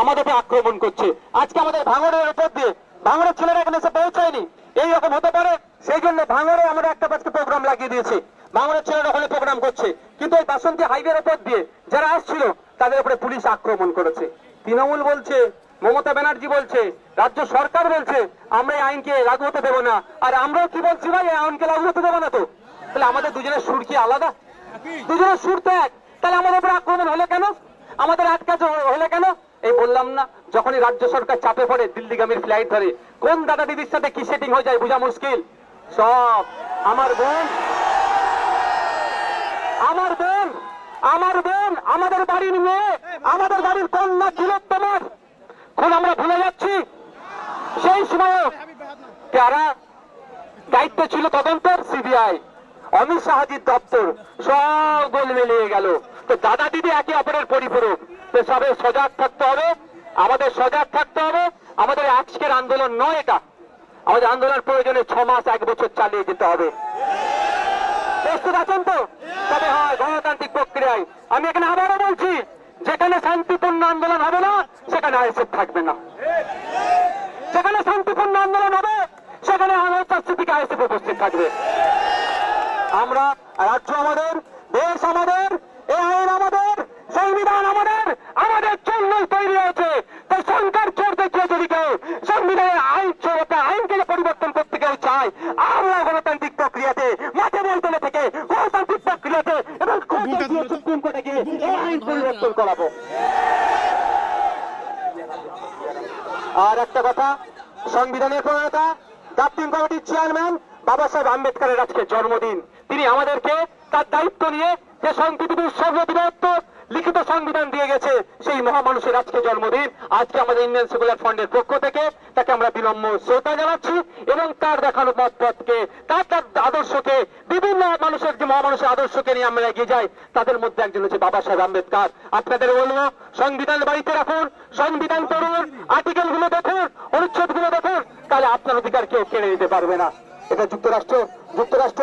আমাদের আক্রমণ করছে। আজকে আমাদের ভাঙড়ের উপর দিয়ে, ভাঙড়ের ছেলেরা এখানে এসে পৌঁছায়নি। এই রকম হতে পারে, সেই জন্য ভাঙড়ে আমরা একটা আজকে প্রোগ্রাম লাগিয়ে দিয়েছি। ভাঙড়ের ছেলেরা ওখানে প্রোগ্রাম করছে। কিন্তু এই বাসন্তী হাইওয়ের উপর দিয়ে যারা আসছিল, তাদের উপরে পুলিশ আক্রমণ করেছে। তৃণমূল বলছে, মমতা ব্যানার্জি বলছে, রাজ্য সরকার বলছে, আমরা এই আইনকে লাগু হতে দেবো না। আর আমরাও কি বলছি ভাই, এই আইনকে লাগু হতে দেবো না তো? তাহলে আমাদের দুজনের সুর কি আলাদা? দুজনের সুর তো এক। তাহলে আমাদের উপরে আক্রমণ হলে কেন? আমাদের আটকাছে হলে কেন? এই বললাম না, যখনই রাজ্য সরকার চাপে পড়ে দিল্লিগামীর ফ্লাইট ধরে, কোন দাদা দিদির সাথে কি সেটিং হয়ে যায় বোঝা মুশকিল? সব আমার বোন। আমার বোন আমার বোন, আমাদের বাড়ির মেয়ে, আমাদের বাড়ির কন্যা ছিল তোমার। কোন আমরা ভুলে যাচ্ছি। সেই সময় কারা দায়িত্ব ছিল তদন্তের? সিবিআই অমিত শাহাজির দপ্তর। সব গোল মিলিয়ে গেল। তো দাদা দিদি একে অপরের পরিপূরক। সবে সজাগ থাকতে হবে, আমাদের সজাগ থাকতে হবে। আমাদের আজকের আন্দোলন নয় এটা। আমাদের আন্দোলন প্রয়োজনে ছ মাস, এক বছর চালিয়ে যেতে হবে। প্রস্তুত আছেন তো? তবে হয়, গণতান্ত্রিক প্রক্রিয়ায়। আমি এখানে আবারও বলছি, যেখানে শান্তিপূর্ণ আন্দোলন হবে না, সেখানে আইসেফ থাকবে না। যেখানে শান্তিপূর্ণ আন্দোলন হবে, সেখানে উপস্থিতিকে আইসেফ উপস্থিত থাকবে। আমরা রাজ্য আমাদের, দেশ আমাদের, এই আইন আমাদের, সংবিধান আমাদের আমাদের জন্যই তৈরি হয়েছে। তাই সরকার চোর দেখিয়ে যদি কেউ সংবিধানের আইন চোরতা আইনকে পরিবর্তন করতে কেউ চায় আমরা গণতান্ত্রিক প্রক্রিয়াতে মাঠে বলতলে থেকে গণতান্ত্রিক প্রক্রিয়াতে এবং কোর্টে গিয়ে সুপ্রিম কোর্টে গিয়ে এই আইন পরিবর্তন করাবো। আর একটা কথা সংবিধানের প্রণেতা ড্রাফটিং কমিটির চেয়ারম্যান বাবা সাহেব আম্বেদকরের আজকে জন্মদিন। তিনি আমাদেরকে তার দায়িত্ব নিয়ে যে সংবিধানের সর্ববৃহত্ত লিখিত সংবিধান দিয়ে গেছে সেই মহামানুষের আজকে জন্মদিন। আজকে আমাদের ইন্ডিয়ান সেকুলার ফান্ডের পক্ষ থেকে তাকে আমরা বিনম্র শ্রদ্ধা জানাচ্ছি এবং তার দেখানো মত পথকে তার তার আদর্শকে, বিভিন্ন মানুষের যে মহামানুষের আদর্শকে নিয়ে আমরা এগিয়ে যাই, তাদের মধ্যে একজন হচ্ছে বাবা সাহেব আম্বেদকর। আপনাদের বলব, সংবিধান বাড়িতে রাখুন, সংবিধান পড়ুন আর্টিকেলগুলো দেখুন অনুচ্ছেদগুলো দেখুন, তাহলে আপনার অধিকার কেউ কেড়ে নিতে পারবে না। এটা যুক্তরাষ্ট্র যুক্তরাষ্ট্র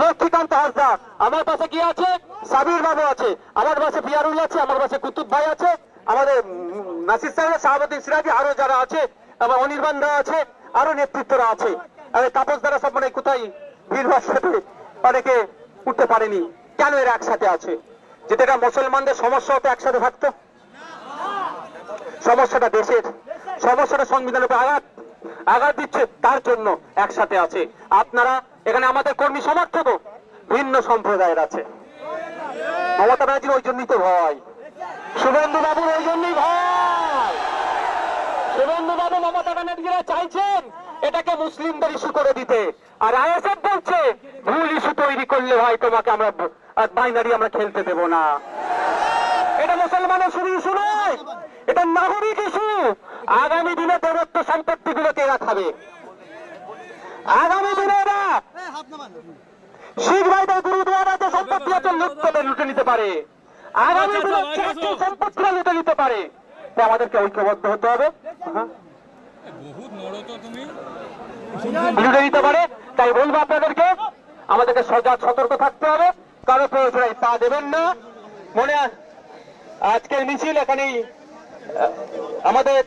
লক্ষ্মীকান্ত হাসদা আমার পাশে কি আছে? সাবির বাবু আছে। আমার পাশে আছে, আমার পাশে কুতুব ভাই আছে। আমাদের নাসির সাহেব সিরাজি আরও যারা আছে আছে, আরও নেতৃত্বরা আছে। তাপস দ্বারা সব মানে কোথায় সাথে অনেকে উঠতে পারেনি। কেন এরা একসাথে আছে? যেটা মুসলমানদের সমস্যা হতো, একসাথে থাকতো? সমস্যাটা দেশের, সমস্যাটা সংবিধানের উপর আঘাত আঘাত দিচ্ছে তার জন্য একসাথে আছে। আপনারা এখানে আমাদের কর্মী সমর্থক ভিন্ন সম্প্রদায়ের আছে। মমতা ব্যানার্জির ওই জন্যই তো ভয়। শুভেন্দু বাবুর ওই জন্যই ভয়। শুভেন্দু বাবু মমতা ব্যানার্জিরা চাইছেন এটাকে মুসলিমদের ইস্যু করে দিতে। আর আইএসএফ বলছে, ভুল ইস্যু তৈরি করলে ভাই তোমাকে আমরা বাইনারি আমরা খেলতে দেব না। এটা মুসলমানের শুধু ইস্যু নয়, এটা নাগরিক ইস্যু। আগামী দিনে দেবত্ব সম্পত্তি গুলোকে এরা খাবে। আগামী দিনে এরা শিখ ভাইদের গুরুদুয়ারা সম্পত্তি আছে লুটতে লুটে নিতে পারে। আগামী দিনে চাকরি লুটে নিতে পারে। তাই আমাদেরকে ঐক্যবদ্ধ হতে হবে। হ্যাঁ। লুটে নিতে পারে তাই বলব আপনাদেরকে আমাদেরকে সজাগ সতর্ক থাকতে হবে। কারও প্রয়োজনে পা দেবেন না। মনে আজকের মিছিল এখানেই আমাদের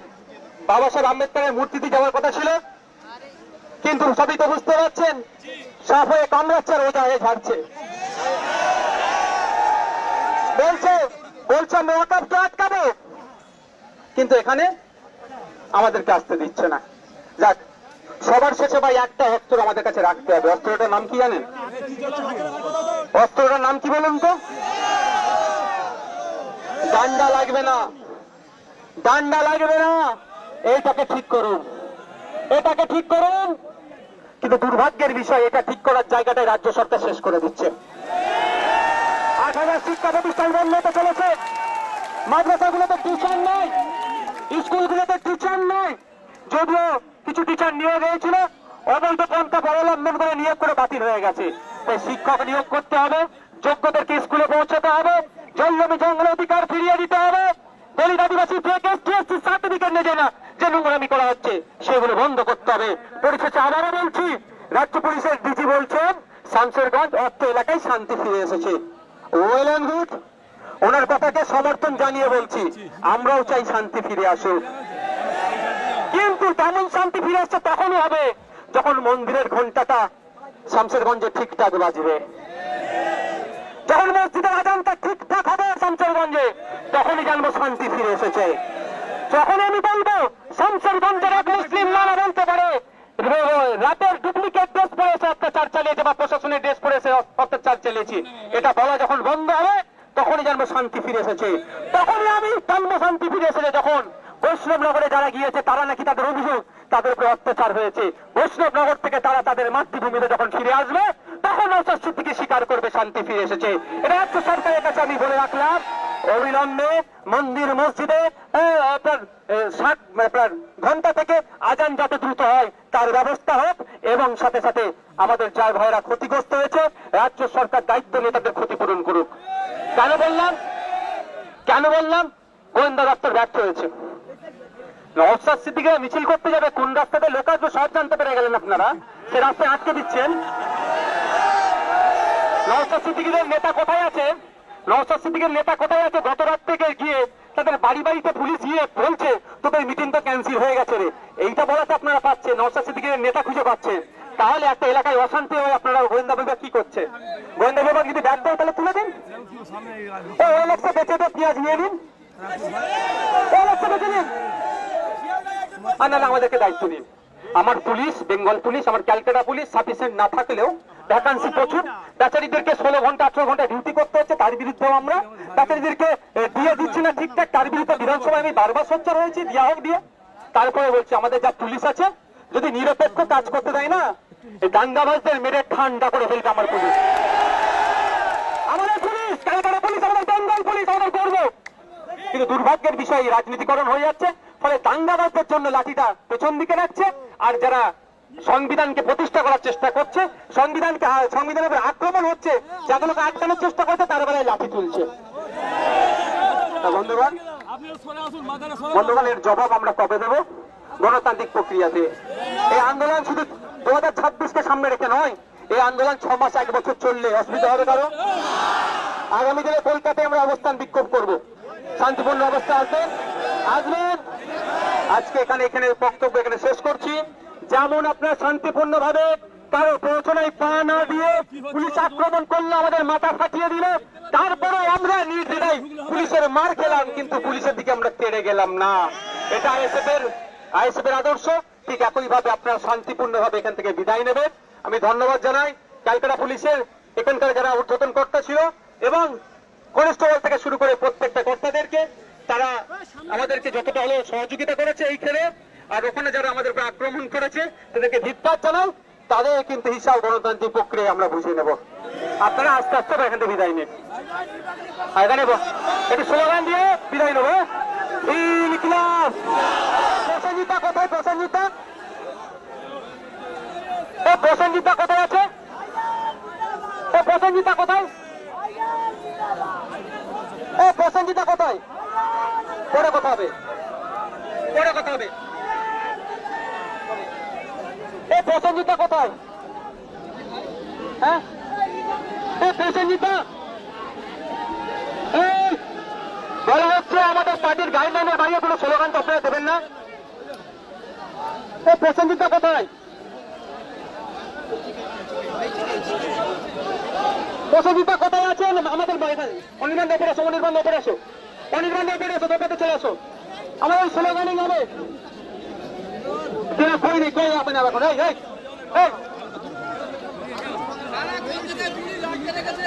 বাবা সাহেব আম্বেদকরের মূর্তিতে যাওয়ার কথা ছিল। কিন্তু সবই তো বুঝতে পারছেন? সাফ হয়ে কামড়াচ্ছে আর ওজা হয়ে ঝাড়ছে। বলছে বলছে মহাকাবকে আটকাবে। কিন্তু এখানে আমাদেরকে আসতে দিচ্ছে না। যাক সবার শেষে ভাই একটা অস্ত্র আমাদের কাছে রাখতে হবে। অস্ত্রটার নাম কি জানেন? অস্ত্রটার নাম কি বলুন তো? ডান্ডা লাগবে না। ডান্ডা লাগবে না। এইটাকে ঠিক করুন। এটাকে ঠিক করুন। কিন্তু দুর্ভাগ্যের বিষয়, এটা ঠিক করার জায়গাটাই রাজ্য সরকার শেষ করে দিচ্ছে। আট হাজার শিক্ষা প্রতিষ্ঠান বন্ধ চলেছে। মাদ্রাসাগুলোতে টিচার নয় স্কুলগুলোতে টিচার নয় যদিও কিছু টিচার নিয়োগ হয়েছিল, অবৈধ পন্থা অবলম্বন করে নিয়োগ করে বাতিল হয়ে গেছে। তাই শিক্ষক নিয়োগ করতে হবে, যোগ্যদেরকে স্কুলে পৌঁছাতে হবে জঙ্গমি জঙ্গল অধিকার ফিরিয়ে দিতে হবে। দলিত আদিবাসী থেকে টিএসসি সার্টিফিকেট না, যে নোংরামি করা হচ্ছে সেগুলো বন্ধ করতে হবে পরিশেষে আবারও বলছি রাজ্য পুলিশের ডিজি বলছেন, শামসেরগঞ্জ অর্থ এলাকায় শান্তি ফিরে এসেছে। Well and good. ওনার কথাকে সমর্থন জানিয়ে বলছি, আমরাও চাই শান্তি ফিরে আসুক। কিন্তু তেমন শান্তি ফিরে আসছে, তখনই হবে যখন মন্দিরের ঘন্টাটা শামসেরগঞ্জে ঠিকঠাক বাজবে। যখন মসজিদের আজানটা ঠিকঠাক হবে শামসেরগঞ্জে, তখনই জানব শান্তি ফিরে এসেছে। যখন আমি বলব, শামসেরগঞ্জের এক মুসলিম নানা বলতে পারে রাতের ডুপ্লিকেট ড্রেস অত্যাচার চালিয়েছে বা প্রশাসনের ড্রেস অত্যাচার এটা বলা যখন বন্ধ হবে, তখনই শান্তি ফিরে এসেছে। তখনই আমি শান্তি ফিরে এসেছে যখন বৈষ্ণবনগরে যারা গিয়েছে, তারা নাকি তাদের অভিযোগ, তাদের উপরে অত্যাচার হয়েছে। বৈষ্ণবনগর থেকে তারা তাদের মাতৃভূমিতে যখন ফিরে আসবে, তখন অস্বস্তিকে স্বীকার করবে, শান্তি ফিরে এসেছে। এটা রাজ্য সরকারের কাছে আমি বলে রাখলাম। অবিলম্বে মন্দির, মসজিদে আহ, আপনার আহ, ষাট আপনার ঘণ্টা থেকে আজান যত দ্রুত হয় তার ব্যবস্থা হোক এবং সাথে সাথে যার ভাইরা ক্ষতিগ্রস্ত হয়েছে, রাজ্য সরকার দায়িত্ব নিয়ে তাদের ক্ষতিপূরণ করুক। কেন বললাম? কেন বললাম? গোয়েন্দা দপ্তর ব্যর্থ হয়েছে। মিছিল করতে যাবে, কোন রাস্তাতে? লোক আসবে সব জানতে পেরে গেলেন আপনারা। সে রাস্তায় আটকে দিচ্ছেন। নেতা কোথায় আছে? নওসাদ সিদ্দিকের নেতা কোথায় আছে? গত রাত থেকে গিয়ে তাদের বাড়ি বাড়িতে পুলিশ গিয়ে বলছে, তোদের মিটিং তো ক্যান্সেল হয়ে গেছে রে। এইটা বলাতে আপনারা পাচ্ছেন নওসাদ সিদ্দিকের নেতা খুঁজে পাচ্ছেন। তাহলে একটা এলাকায় অশান্তি হয়ে আপনারা গোয়েন্দা বিভাগ কি করছে? গোয়েন্দা বিভাগ যদি ব্যর্থ হয় তাহলে তুলে দিন। ও ওলেক্সা বেঁচে তো পেঁয়াজ নিয়ে নিন। না না, আমাদেরকে দায়িত্ব নিন। আমার পুলিশ বেঙ্গল পুলিশ আমার ক্যালকাটা পুলিশ সাফিসিয়েন্ট না থাকলেও ভ্যাকান্সি প্রচুর। বেচারিদেরকে ষোলো ঘণ্টা আঠারো ঘণ্টা ডিউটি করতে হচ্ছে তার বিরুদ্ধেও আমরা বেচারিদেরকে দিয়ে দিচ্ছি না ঠিকঠাক। তার বিরুদ্ধে বিধানসভায় আমি বারবার সোচ্চার হয়েছি দিয়া হোক দিয়ে। তারপরে বলছি আমাদের যা পুলিশ আছে যদি নিরপেক্ষ কাজ করতে দেয় না দাঙ্গাবাজদের মেরে ঠান্ডা করে ফেলবে আমার পুলিশ। আমাদের পুলিশ, ক্যালকাটা পুলিশ, আমাদের বেঙ্গল পুলিশ, আমাদের কিন্তু দুর্ভাগ্যের বিষয় রাজনীতিকরণ হয়ে যাচ্ছে, ফলে দাঙ্গাবাজদের জন্য লাঠিটা পেছন দিকে রাখছে, আর যারা সংবিধানকে প্রতিষ্ঠা করার চেষ্টা করছে, সংবিধানকে সংবিধানের উপর আক্রমণ হচ্ছে যাগুলোকে আটকানোর চেষ্টা করছে, তার বেলায় লাঠি তুলছে। বন্ধুগণ বন্ধুগণ, এর জবাব আমরা কবে দেবো? গণতান্ত্রিক প্রক্রিয়াতে। এই আন্দোলন শুধু দু হাজার ছাব্বিশকে সামনে রেখে নয়। এই আন্দোলন ছ মাস, এক বছর চললে অসুবিধা হবে কারও? আগামী দিনে কলকাতায় আমরা অবস্থান বিক্ষোভ করব। শান্তিপূর্ণ অবস্থা আসবেন আসবেন? আজকে এখানে এখানে বক্তব্য এখানে শেষ করছি। যেমন আপনার শান্তিপূর্ণ ভাবে কারও প্ররোচনায় পা না দিয়ে পুলিশ আক্রমণ করল আমাদের মাথা ফাটিয়ে দিল, তারপরে আমরা নির্দ্বিধায় পুলিশের মার খেলাম, কিন্তু পুলিশের দিকে আমরা তেড়ে গেলাম না। এটা আইএসএফ এর আইএসএফ এর আদর্শ। ঠিক একই ভাবে আপনারা শান্তিপূর্ণ ভাবে এখান থেকে বিদায় নেবেন। আমি ধন্যবাদ জানাই ক্যালকাটা পুলিশের, এখানকার যারা ঊর্ধ্বতন কর্তা ছিল এবং কনস্টেবল থেকে শুরু করে প্রত্যেকটা কর্তাদেরকে, তারা আমাদেরকে যতটা হলো সহযোগিতা করেছে এই খেলে আর ওখানে যারা আমাদের উপর আক্রমণ করেছে, তাদেরকে ধিক্কার জানাও, তাদের কিন্তু হিসাব গণতান্ত্রিক প্রক্রিয়া আমরা বুঝে নেব। আপনারা আস্তে আস্তে এখান থেকে বিদায় নিন। এখানে একটু স্লোগান দিয়ে বিদায় নেব হ্যাঁ? ইনকিলাব প্রসেনজিতা কোথায় প্রসেনজিতা এ প্রসেনজিতা কোথায় আছে? এ প্রসেনজিতা কোথায়? এ প্রসেনজিতা কোথায়? পরে কথা হবে। পরে কথা হবে। এ প্রসেনজিতা কোথায়? হ্যাঁ? এ প্রসেনজিতা বলা হচ্ছে আমাদের পার্টির গাইডলাইনের বাইরে কোনো স্লোগান তো আপনারা দেবেন না? এ প্রসেনজিতা কোথায়? প্রসেনজিতা কোথায় আছেন? আমাদের অনির্বাণ ওপরে আসো অনির্বাণ ওপরে আসো অনির্বাণ ওপরে আসো দোকানে চলে আসো আমাদের স্লোগানিং হবে। দিনে কই নেই কই না এখন এই এই এই।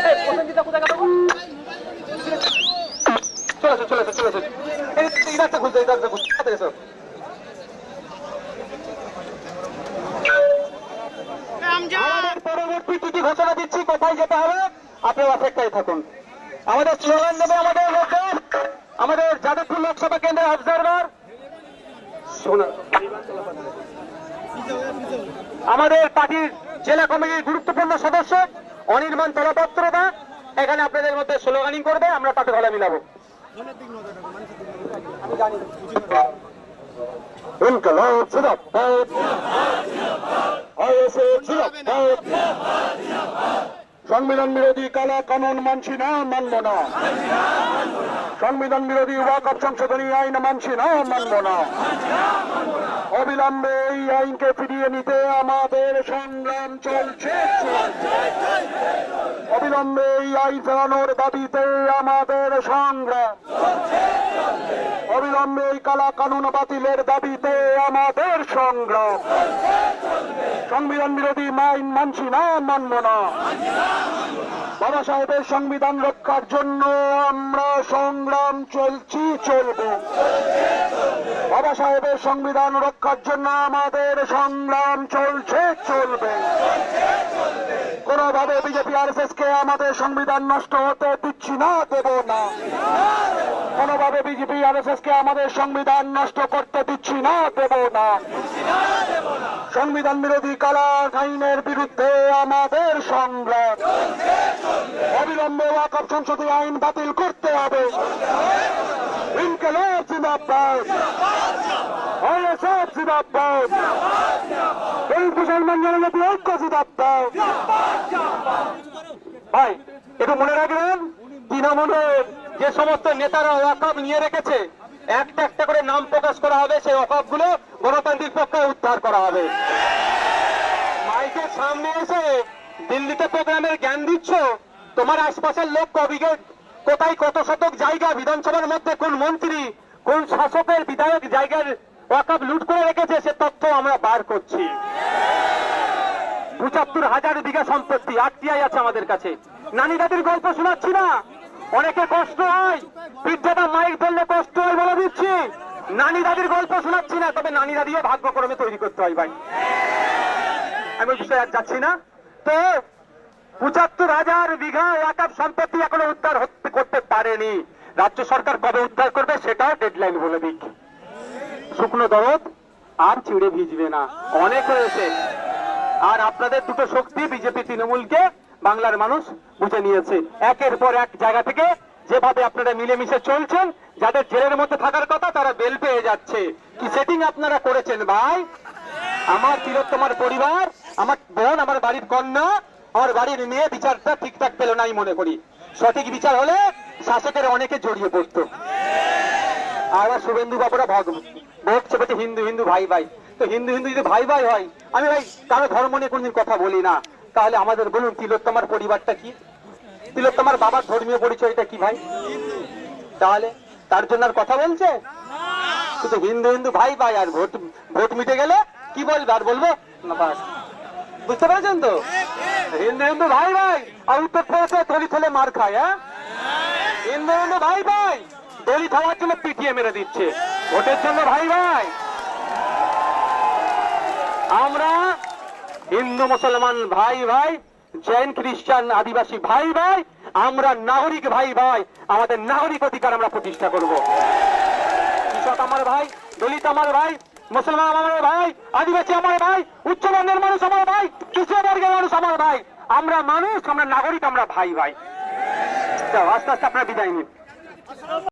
এই, প্রসেনজিতা কোথায় গেল? চলে চলে চলে আসো এই এই রাস্তা এই খুলছে তাড়াতাড়ি এসো। আমাদের পরবর্তী কি কি ঘোষণা দিচ্ছি কোথায় যেতে হবে আপনার অপেক্ষায় থাকুন। আমাদের স্লোগান দেবে আমাদের আমাদের যাদবপুর লোকসভা কেন্দ্রের অবজারভার আমাদের পার্টির জেলা কমিটির গুরুত্বপূর্ণ সদস্য অনির্বাণ তলাপত্রদা এখানে আপনাদের মধ্যে স্লোগানিং করবে আমরা তাতে গলা মিলাবো। ইনকলাব জিন্দাবাদ আইএসএ জিন্দাবাদ সংবিধান বিরোধী কালা কানুন মানছি না, মানব না। সংবিধান বিরোধী ওয়াকফ সংশোধনী আইন মানছি না, মানব না। অবিলম্বে এই আইনকে ফিরিয়ে নিতে আমাদের সংগ্রাম চলছে। অবিলম্বে এই আইন ফেরানোর দাবিতে আমাদের সংগ্রাম। অবিলম্বে এই কালা কানুন বাতিলের দাবিতে আমাদের সংগ্রাম। সংবিধান বিরোধী আইন মানছি না, মানব না। বাবা সাহেবের সংবিধান রক্ষার জন্য আমরা সংগ্রাম চলছি, চলব। বাবা সাহেবের সংবিধান রক্ষার জন্য আমাদের সংগ্রাম চলছে, চলবে। কোনোভাবে বিজেপি আর কে আমাদের সংবিধান নষ্ট হতে দিচ্ছি না, দেব না। কোনোভাবে বিজেপি আর কে আমাদের সংবিধান নষ্ট করতে দিচ্ছি না, দেব না। সংবিধান বিরোধী কালা আইনের বিরুদ্ধে আমাদের সংগ্রাম। অবিলম্বে ওয়াকফ সংসদে আইন বাতিল করতে হবে। ভাই, একটু মনে রাখবেন, তৃণমূলের যে সমস্ত নেতারা ওয়াকফ নিয়ে রেখেছে একটা একটা করে নাম প্রকাশ করা হবে, সেই ওয়াকফগুলো গণতান্ত্রিক পক্ষে উদ্ধার করা হবে। মাইকের সামনে এসে দিল্লিতে প্রোগ্রামের জ্ঞান দিচ্ছ? তোমার আশপাশের লোক কবিকে কোথায় কত শতক জায়গা বিধানসভার মধ্যে, কোন মন্ত্রী, কোন শাসকের বিধায়ক জায়গার ওয়াকফ লুট করে রেখেছে, সে তথ্য আমরা বার করছি। পঁচাত্তর হাজার বিঘা সম্পত্তি আটটিআই আছে আমাদের কাছে। নানি দাদির গল্প শোনাচ্ছি না? অনেকে কষ্ট হয়। বৃদ্ধতা মাইক ধরলে কষ্ট হয় বলে দিচ্ছি নানি দাদির গল্প শোনাচ্ছি না, তবে নানি দাদিও ভাগ্যক্রমে তৈরি করতে হয় ভাই। আমি ওই বিষয়ে আর যাচ্ছি না। তো, পঁচাত্তর হাজার বিঘা একাপ সম্পত্তি এখনও উদ্ধার করতে পারেনি। রাজ্য সরকার কবে উদ্ধার করবে সেটাও ডেডলাইন বলে দিক। শুকনো দরদ, আর চিড়ে ভিজবে না। অনেক হয়েছে। আর আপনাদের দুটো শক্তি বিজেপি তৃণমূলকে বাংলার মানুষ বুঝে নিয়েছে। একের পর এক জায়গা থেকে যেভাবে আপনারা মিলেমিশে চলছেন, যাদের জেলের মধ্যে থাকার কথা তারা বেল পেয়ে যাচ্ছে। কি সেটিং আপনারা করেছেন ভাই? আমার তিলোত্তমার পরিবার, আমার বোন, আমার বাড়ির কন্যা, আমার বাড়ির মেয়ে, বিচারটা ঠিকঠাক পেল নাই মনে করি। সঠিক বিচার হলে শাসকের অনেকে জড়িয়ে পড়তো। আর শুভেন্দু বাবুরা ভগ ভোট হিন্দু হিন্দু ভাই ভাই। তো হিন্দু হিন্দু যদি ভাই ভাই হয়, আমি ভাই কারও ধর্ম নিয়ে কোনদিন কথা বলি না। তাহলে আমাদের বলুন তিলোত্তমার পরিবারটা কি? তিলোত্তমার বাবার ধর্মীয় পরিচয়টা কি ভাই? তাহলে তার জন্য আর কথা বলছে? শুধু হিন্দু হিন্দু ভাই ভাই আর ভোট ভোট মিটে গেলে কি বলবে আর বলব? বুঝতে পারছেন তো? হিন্দু হিন্দু ভাই ভাই আর উত্তর প্রদেশে দলিত হলে মার খায় হ্যাঁ? হিন্দু হিন্দু ভাই ভাই দলিত হওয়ার জন্য পিটিয়ে মেরে দিচ্ছে। ভোটের জন্য ভাই ভাই। আমরা হিন্দু মুসলমান ভাই ভাই জৈন খ্রিস্টান আদিবাসী ভাই ভাই, আমরা নাগরিক ভাই ভাই, আমাদের নাগরিক অধিকার আমরা প্রতিষ্ঠা করব। কৃষক আমার ভাই, দলিত আমার ভাই, মুসলমান আমার ভাই, আদিবাসী আমার ভাই উচ্চবর্ণের মানুষ আমার ভাই কৃষক বর্গের মানুষ আমার ভাই। আমরা মানুষ, আমরা নাগরিক, আমরা ভাই ভাই। আস্তে আস্তে আপনারা বিদায় নিন।